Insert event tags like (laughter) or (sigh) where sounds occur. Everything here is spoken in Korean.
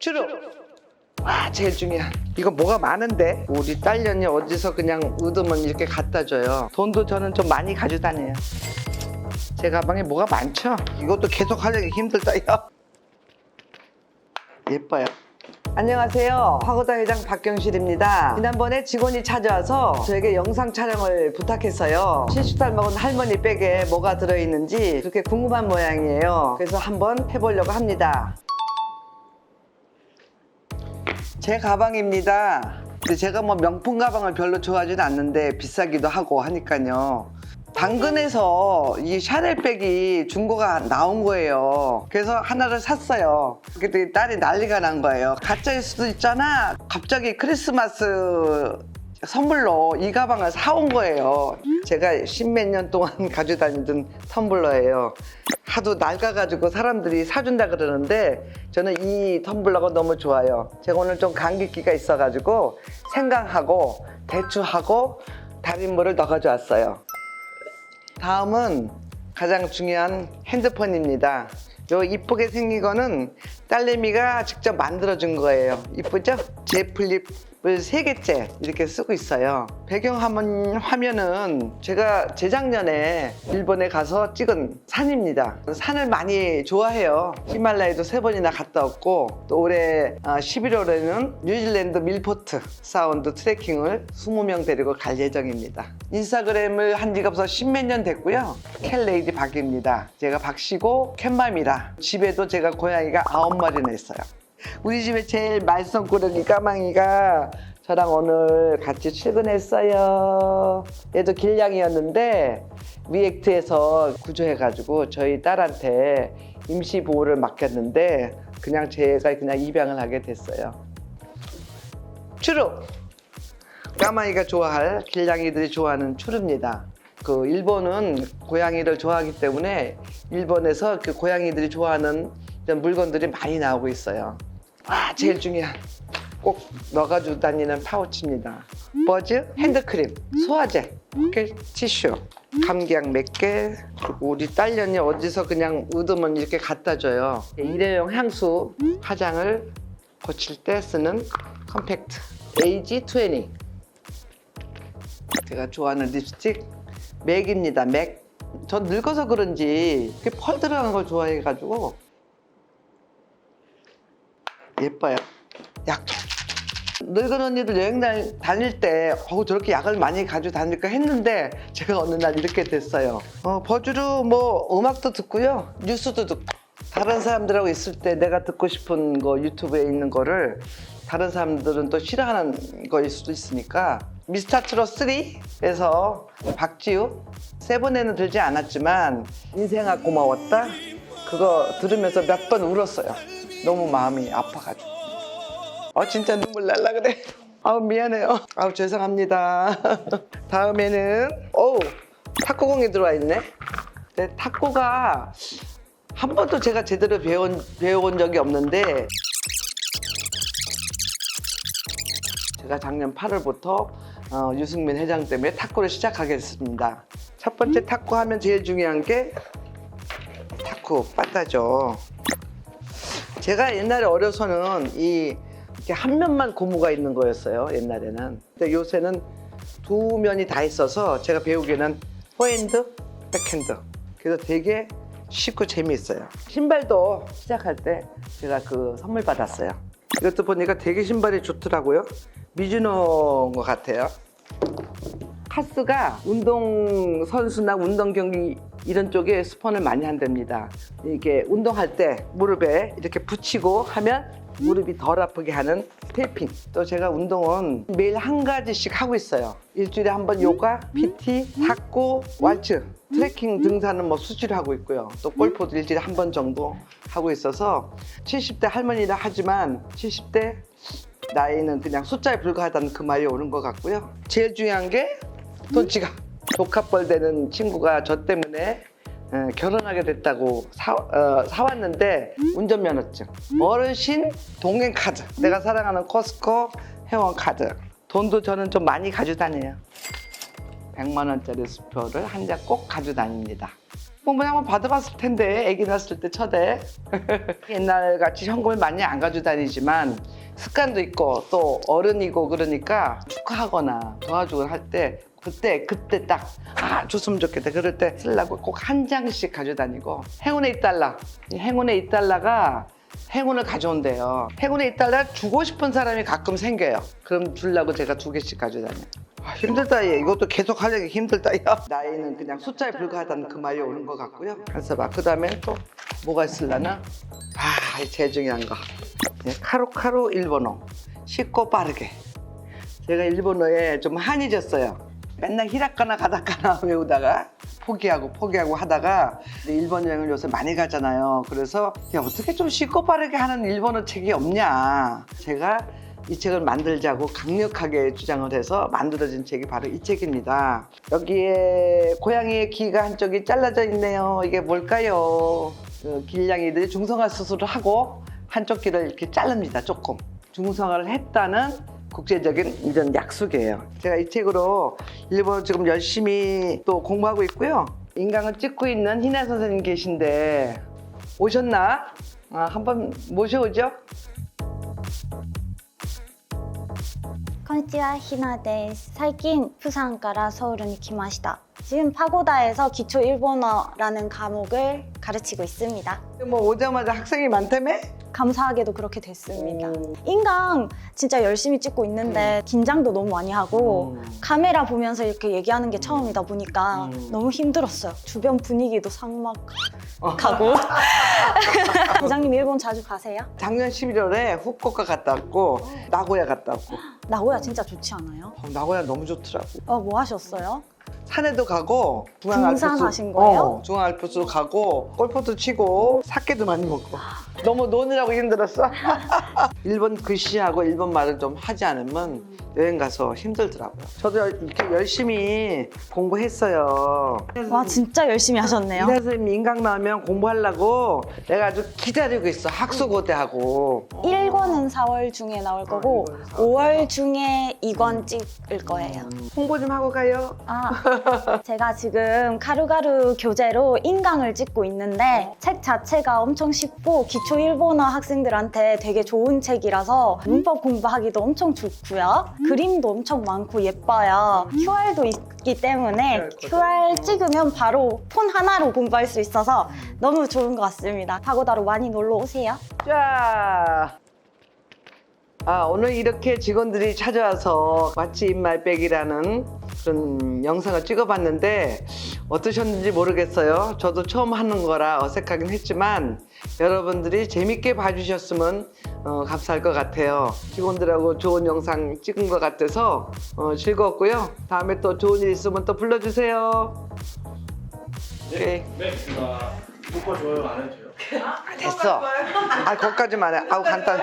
주로 아 제일 중요한 이거 뭐가 많은데 우리 딸년이 어디서 그냥 얻으면 이렇게 갖다 줘요 돈도 저는 좀 많이 가져다녀요 제 가방에 뭐가 많죠 이것도 계속 하려기 힘들다 요 (laughs) 예뻐요 안녕하세요. 화고다 회장 박경실입니다. 지난번에 직원이 찾아와서 저에게 영상 촬영을 부탁했어요. 70살 먹은 할머니 백에 뭐가 들어있는지 그렇게 궁금한 모양이에요. 그래서 한번 해보려고 합니다. 제 가방입니다. 근데 제가 뭐 명품 가방을 별로 좋아하지는 않는데 비싸기도 하고 하니까요. 당근에서 이 샤넬백이 중고가 나온 거예요. 그래서 하나를 샀어요. 그때 딸이 난리가 난 거예요. 가짜일 수도 있잖아. 갑자기 크리스마스 선물로 이 가방을 사온 거예요. 제가 십몇 년 동안 (laughs) 가지고 다니던 텀블러예요. 하도 낡아가지고 사람들이 사준다 그러는데 저는 이 텀블러가 너무 좋아요. 제가 오늘 좀 감기기가 있어가지고 생강하고 대추하고 달인물을 넣어가지고 왔어요. 다음은 가장 중요한 핸드폰입니다. 요 이쁘게 생긴 거는 딸내미가 직접 만들어준 거예요. 이쁘죠? 제 플립을 세 개째 이렇게 쓰고 있어요. 배경 화면 화면은 제가 재작년에 일본에 가서 찍은 산입니다. 산을 많이 좋아해요. 히말라야도 세 번이나 갔다 왔고 또 올해 11월에는 뉴질랜드 밀포트 사운드 트레킹을 20명 데리고 갈 예정입니다. 인스타그램을 한 지가 벌써 십몇 년 됐고요. 캣레이디 박입니다. 제가 박씨고 캣맘이라 집에도 제가 고양이가 아홉 마리나 있어요. 우리 집에 제일 말썽꾸러기 까망이가 저랑 오늘 같이 출근했어요. 얘도 길냥이였는데 리액트에서 구조해가지고 저희 딸한테 임시 보호를 맡겼는데 그냥 제가 그냥 입양을 하게 됐어요. 추루 까마귀가 좋아할 길냥이들이 좋아하는 추루입니다. 그 일본은 고양이를 좋아하기 때문에 일본에서 그 고양이들이 좋아하는 이런 물건들이 많이 나오고 있어요. 아 제일 중요한 꼭 넣어가지고 다니는 파우치입니다. 버즈 핸드크림, 소화제, 포켓 티슈, 감기약 몇 개, 그리고 우리 딸년이 어디서 그냥 얻으면 이렇게 갖다 줘요. 일회용 향수, 화장을 고칠 때 쓰는 컴팩트 AG20 제가 좋아하는 립스틱 맥입니다. 맥. 전 늙어서 그런지 이렇게 펄 들어간 걸 좋아해가지고 예뻐요. 약초. 늙은 언니들 여행 다- 다닐 때 어우 저렇게 약을 많이 가지고 다닐까 했는데 제가 어느 날 이렇게 됐어요. 어, 버주로 뭐 음악도 듣고요. 뉴스도 듣고 다른 사람들하고 있을 때 내가 듣고 싶은 거 유튜브에 있는 거를 다른 사람들은 또 싫어하는 거일 수도 있으니까 미스터 트롯 3에서 박지우 세븐에는 들지 않았지만 인생아 고마웠다 그거 들으면서 몇 번 울었어요 너무 마음이 아파가지고. 아 진짜 눈물 날라 그래. 아우 미안해요. 아우 죄송합니다. (laughs) 다음에는 어우 탁구공이 들어와 있네. 근데 탁구가 한 번도 제가 제대로 배운, 배워본 적이 없는데 제가 작년 8월부터 어, 유승민 회장 때문에 탁구를 시작하게 됐습니다. 첫 번째 탁구 하면 제일 중요한 게 탁구 빠따죠. 제가 옛날에 어려서는 이 한 면만 고무가 있는 거였어요. 옛날에는. 근데 요새는 두 면이 다 있어서 제가 배우기에는 포핸드, 백핸드. 그래서 되게 쉽고 재미있어요. 신발도 시작할 때 제가 그 선물 받았어요. 이것도 보니까 되게 신발이 좋더라고요. 미즈노 것 같아요. 카스가 운동 선수나 운동 경기 이런 쪽에 스폰을 많이 한답니다. 이게 운동할 때 무릎에 이렇게 붙이고 하면 무릎이 덜 아프게 하는 테이핑. 또 제가 운동은 매일 한 가지씩 하고 있어요. 일주일에 한 번 요가, PT, 탁구, 왈츠, 트레킹 등산은 뭐 수시로 하고 있고요. 또 골프도 일주일에 한 번 정도 하고 있어서 70대 할머니라 하지만 70대 나이는 그냥 숫자에 불과하다는 그 말이 옳은 것 같고요. 제일 중요한 게 돈 지갑. 독합벌 되는 친구가 저 때문에 에, 결혼하게 됐다고 사, 어, 사왔는데 운전면허증, 어르신 동행 카드, 내가 사랑하는 코스코 회원 카드. 돈도 저는 좀 많이 가지고 다녀요. 100만 원짜리 수표를 한 장 꼭 가지고 다닙니다. 공부 한번 받아봤을 텐데 아기 낳았을 때 첫에 (laughs) 옛날 같이 현금을 많이 안 가지고 다니지만 습관도 있고 또 어른이고 그러니까 축하하거나 도와주고 할 때 그때 그때 딱 아 줬으면 좋겠다 그럴 때 쓰려고 꼭 한 장씩 가지고 다니고 행운의 이달러 이 행운의 이달러가 행운을 가져온대요. 행운의 이달러 주고 싶은 사람이 가끔 생겨요. 그럼 주려고 제가 두 개씩 가지고 다녀요. 아, 힘들다 얘. 이것도 계속 하려기 힘들다 야 나이는 그냥 숫자에 불과하다는 그 말이 오는 것 같고요. 그래서 막 그 다음에 또 뭐가 있을라나? 아 제일 중요한 거. 네, 카루카루 일본어. 쉽고 빠르게. 제가 일본어에 좀 한해졌어요 맨날 히라카나 가다카나 (laughs) 외우다가 포기하고 포기하고 하다가 일본 여행을 요새 많이 가잖아요 그래서 야 어떻게 좀 쉽고 빠르게 하는 일본어 책이 없냐 제가 이 책을 만들자고 강력하게 주장을 해서 만들어진 책이 바로 이 책입니다. 여기에 고양이의 귀가 한쪽이 잘라져 있네요. 이게 뭘까요? 그 길냥이들이 중성화 수술을 하고 한쪽 귀를 이렇게 자릅니다. 조금 중성화를 했다는 국제적인 이런 약속이에요. 제가 이 책으로 일본어 지금 열심히 또 공부하고 있고요. 인강을 찍고 있는 희나 선생님 계신데 오셨나? 아, 한번 모셔오죠. こんにちは、ひなです。最近、プサンからソウルに来ました。 지금 파고다에서 기초 일본어라는 과목을 가르치고 있습니다. 뭐 오자마자 학생이 많다며? 감사하게도 그렇게 됐습니다. 오. 인강 진짜 열심히 찍고 있는데 긴장도 너무 많이 하고 음. 카메라 보면서 이렇게 얘기하는 게 처음이다 보니까 음. 너무 힘들었어요. 주변 분위기도 삭막하고. 어. (laughs) (laughs) 부장님 일본 자주 가세요? 작년 11월에 후쿠오카 갔다 왔고 나고야 갔다 왔고 나고야 진짜 좋지 않아요? 어, 나고야 너무 좋더라고 어, 뭐 하셨어요? 산에도 가고 등산하신 거예요? 어, 중앙알프스 가고 골프도 치고 사케도 많이 먹고 너무 노느라고 힘들었어 (laughs) 일본 글씨하고 일본 말을 좀 하지 않으면 여행 가서 힘들더라고요 저도 이렇게 열심히 공부했어요 와 진짜 열심히 하셨네요. 이사 선생님 인강 나오면 공부하려고 내가 아주 기다리고 있어 학수고대하고 1권은 4월 중에 나올 거고 아, 1권 4월. 5월 중에 2권 찍을 거예요. 홍보 좀 하고 가요 아, (laughs) 제가 지금 가루가루 교재로 인강을 찍고 있는데 책 자체가 엄청 쉽고 기초 일본어 학생들한테 되게 좋은 책이라서 문법 공부하기도 엄청 좋고요. 그림도 엄청 많고 예뻐요. QR도 있기 때문에 QR 찍으면 바로 폰 하나로 공부할 수 있어서 너무 좋은 것 같습니다. 파고다로 많이 놀러 오세요. 자. 아, 오늘 이렇게 직원들이 찾아와서 마치 입말백이라는 그런 영상을 찍어봤는데 어떠셨는지 모르겠어요. 저도 처음 하는 거라 어색하긴 했지만 여러분들이 재밌게 봐주셨으면 어, 감사할 것 같아요. 직원들하고 좋은 영상 찍은 것 같아서 어, 즐거웠고요. 다음에 또 좋은 일 있으면 또 불러주세요. 오케이. 네, 제가 구독과 좋아요 안 해도 돼요? 됐어. 아, 거기까지만 해. 아우, 간단.